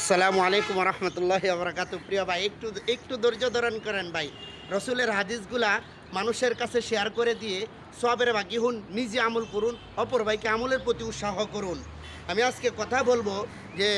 আসসালামু আলাইকুম রহমতুল্লাহ আবরাকাত প্রিয় ভাই, একটু একটু ধৈর্য ধারণ করেন ভাই। রসুলের হাদিসগুলা মানুষের কাছে শেয়ার করে দিয়ে সবের বাকি হুন, নিজে আমল করুন, অপর ভাইকে আমলের প্রতি উৎসাহ করুন। আমি আজকে কথা বলব যে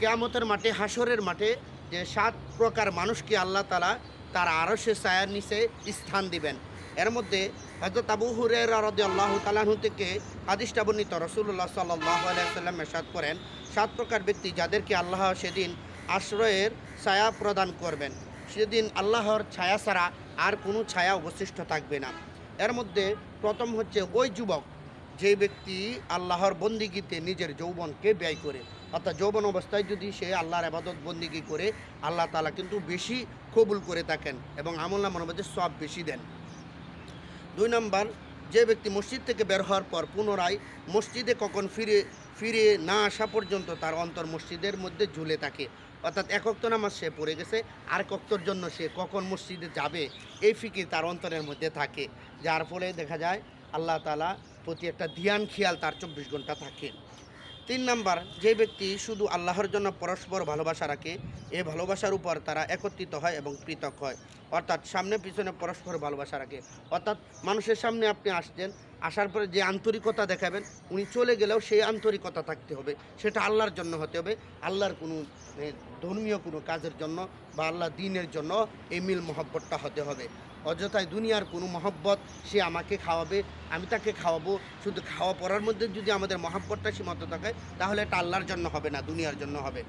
কেয়ামতের মাঠে হাসরের মাঠে যে সাত প্রকার মানুষকে আল্লাহ তালা তার আরও সে ছায়ার নিচে স্থান দিবেন। এর মধ্যে হয়তো আবু হুরের আল্লাহ তালাহু থেকে হাদিসটা বর্ণিত। রসুল্লাহ সাল্লাহ আলাইসাল্লাম এরশাদ করেন, সাত প্রকার ব্যক্তি যাদেরকে আল্লাহ সেদিন আশ্রয়ের ছায়া প্রদান করবেন। সেদিন আল্লাহর ছায়া ছাড়া আর কোনো ছায়া অবশিষ্ট থাকবে না। এর মধ্যে প্রথম হচ্ছে ওই যুবক, যে ব্যক্তি আল্লাহর বন্দিগিতে নিজের যৌবনকে ব্যয় করে। অর্থাৎ যৌবন অবস্থায় যদি সে আল্লাহর আবাদত বন্দিগি করে, আল্লাহ তালা কিন্তু বেশি কবুল করে থাকেন এবং আমল নামার মধ্যে সব বেশি দেন। দুই নম্বর, যে ব্যক্তি মসজিদ থেকে বের হওয়ার পর পুনরায় মসজিদে কখন ফিরে ফিরে না আসা পর্যন্ত তার অন্তর মসজিদের মধ্যে ঝুলে থাকে। অর্থাৎ একক্ত নামাজ সে পড়ে গেছে আর কক্তর জন্য সে কখন মসজিদে যাবে, এই ফিকির তার অন্তরের মধ্যে থাকে। যার ফলে দেখা যায়, আল্লাহ তালা প্রতি একটা ধিয়ান, খেয়াল তার চব্বিশ ঘণ্টা থাকে। তিন নাম্বার, যে ব্যক্তি শুধু আল্লাহর জন্য পরস্পর ভালোবাসা রাখে এই ভালোবাসার উপর তারা একত্রিত হয় এবং পৃথক হয়। অর্থাৎ সামনে পিছনে পরস্পর ভালোবাসা রাখে। অর্থাৎ মানুষের সামনে আপনি আসছেন, আসার পরে যে আন্তরিকতা দেখাবেন, উনি চলে গেলেও সেই আন্তরিকতা থাকতে হবে। সেটা আল্লাহর জন্য হতে হবে। আল্লাহর কোনো ধর্মীয় কোনো কাজের জন্য বা আল্লাহ দিনের জন্য এই মিল মহব্বতটা হতে হবে। অযথায় দুনিয়ার কোনো মহব্বত সে আমাকে খাওয়াবে, আমি তাকে খাওয়াবো। শুধু খাওয়া পড়ার মধ্যে যদি আমাদের মহাব্বতটা সীমাত থাকে তাহলে এটা আল্লাহর জন্য হবে না, দুনিয়ার জন্য হবে।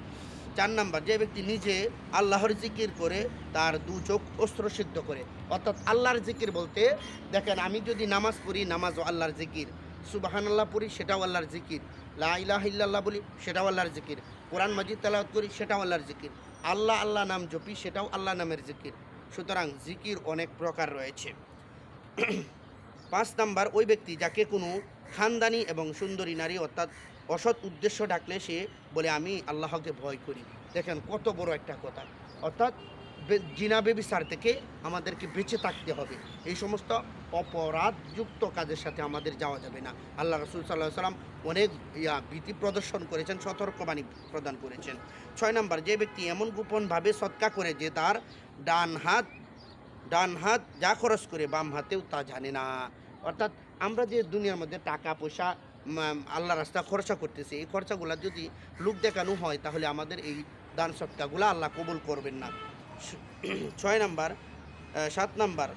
চার নাম্বার, যে ব্যক্তি নিজে আল্লাহর জিকির করে, তার দু চোখ অস্ত্র সিদ্ধ করে। অর্থাৎ আল্লাহর জিকির বলতে, দেখেন, আমি যদি নামাজ পড়ি, নামাজও আল্লাহর জিকির। সুবাহান আল্লাহ পড়ি, সেটাও আল্লাহর জিকির। লা ইলাহা ইল্লাল্লাহ বলি, সেটাও আল্লাহর জিকির। কোরআন মাজিদ তেলাওয়াত করি, সেটাও আল্লাহর জিকির। আল্লাহ আল্লাহ নাম জপি, সেটাও আল্লাহ নামের জিকির। সুতরাং জিকির অনেক প্রকার রয়েছে। পাঁচ নাম্বার, ওই ব্যক্তি যাকে কোনো খানদানি এবং সুন্দরী নারী অর্থাৎ অসৎ উদ্দেশ্য ডাকলে সে বলে, আমি আল্লাহকে ভয় করি। দেখেন কত বড় একটা কথা। অর্থাৎ জিনা বেবিসার থেকে আমাদেরকে বেঁচে থাকতে হবে। এই সমস্ত অপরাধযুক্ত কাজের সাথে আমাদের যাওয়া যাবে না। আল্লাহ রসুল সাল্লাহ সাল্লাম অনেক, ইয়া, ভীতি প্রদর্শন করেছেন, সতর্কবাণী প্রদান করেছেন। ছয় নম্বর, যে ব্যক্তি এমন গোপনভাবে সৎকা করে যে তার ডান হাত ডান হাত যা খরচ করে বাম হাতেও তা জানে না। অর্থাৎ আমরা যে দুনিয়ার মধ্যে টাকা, পয়সা আল্লাহ রাস্তা খরচা করতেছি, এই খরচাগুলো যদি লুক দেখানো হয়, তাহলে আমাদের এই দান সৎকাগুলো আল্লাহ কবুল করবেন না। ছয় নাম্বার সাত নাম্বার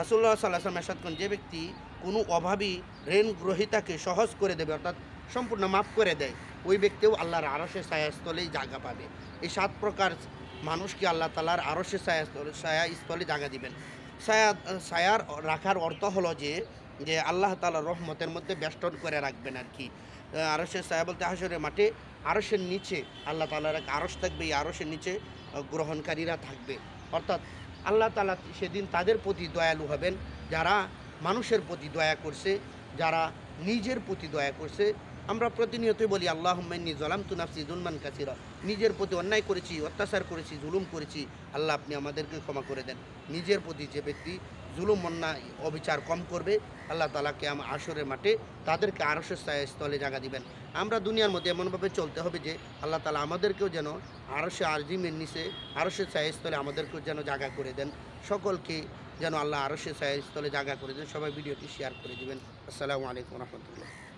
রাসুল্লাহ সাল্লাহ সাল্লাম যে ব্যক্তি কোনো অভাবী ঋণ গ্রহিতাকে সহজ করে দেবে, অর্থাৎ সম্পূর্ণ মাফ করে দেয়, ওই ব্যক্তিও আল্লাহর আরসে ছায়াস্থলেই জায়গা পাবে। এই সাত প্রকার মানুষকে আল্লাহ তালার আরসে ছায়াস্থলে ছায়া স্থলে জায়গা দিবেন। ছায়া, ছায়ার রাখার অর্থ হলো যে যে আল্লাহ তালা রহমতের মধ্যে বেষ্টন করে রাখবেন আর কি। আরসের ছায়া বলতে হাসরের মাঠে আরসের নিচে আল্লাহ তালার এক আরস থাকবে, এই আরসের নিচে গ্রহণকারীরা থাকবে। অর্থাৎ আল্লাহ তালা সেদিন তাদের প্রতি দয়ালু হবেন, যারা মানুষের প্রতি দয়া করছে, যারা নিজের প্রতি দয়া করছে। আমরা প্রতিনিয়তই বলি আল্লাহ হুম্মাইনি জলাম তু নাফসি জুলমান কাসিরা। নিজের প্রতি অন্যায় করেছি, অত্যাচার করেছি, জুলুম করেছি, আল্লাহ আপনি আমাদেরকে ক্ষমা করে দেন। নিজের প্রতি যে ব্যক্তি জুলুম, অন্যায়, অবিচার কম করবে। আল্লাহ তালাকে আমার আসরের মাঠে তাদেরকে আরও ছায়া স্থলে জায়গা দিবেন। আমরা দুনিয়ার মধ্যে এমনভাবে চলতে হবে যে, আল্লাহ তালা আমাদেরকেও যেন আরশে আজিমের নিচে, আরশের স্থলে আমাদেরকেও যেন জায়গা করে দেন। সকলকে যেন আল্লাহ আরশের স্থলে জায়গা করে দেন। সবাই ভিডিওটি শেয়ার করে দেবেন। আসসালামু আলাইকুম রহমতুল্লাহ।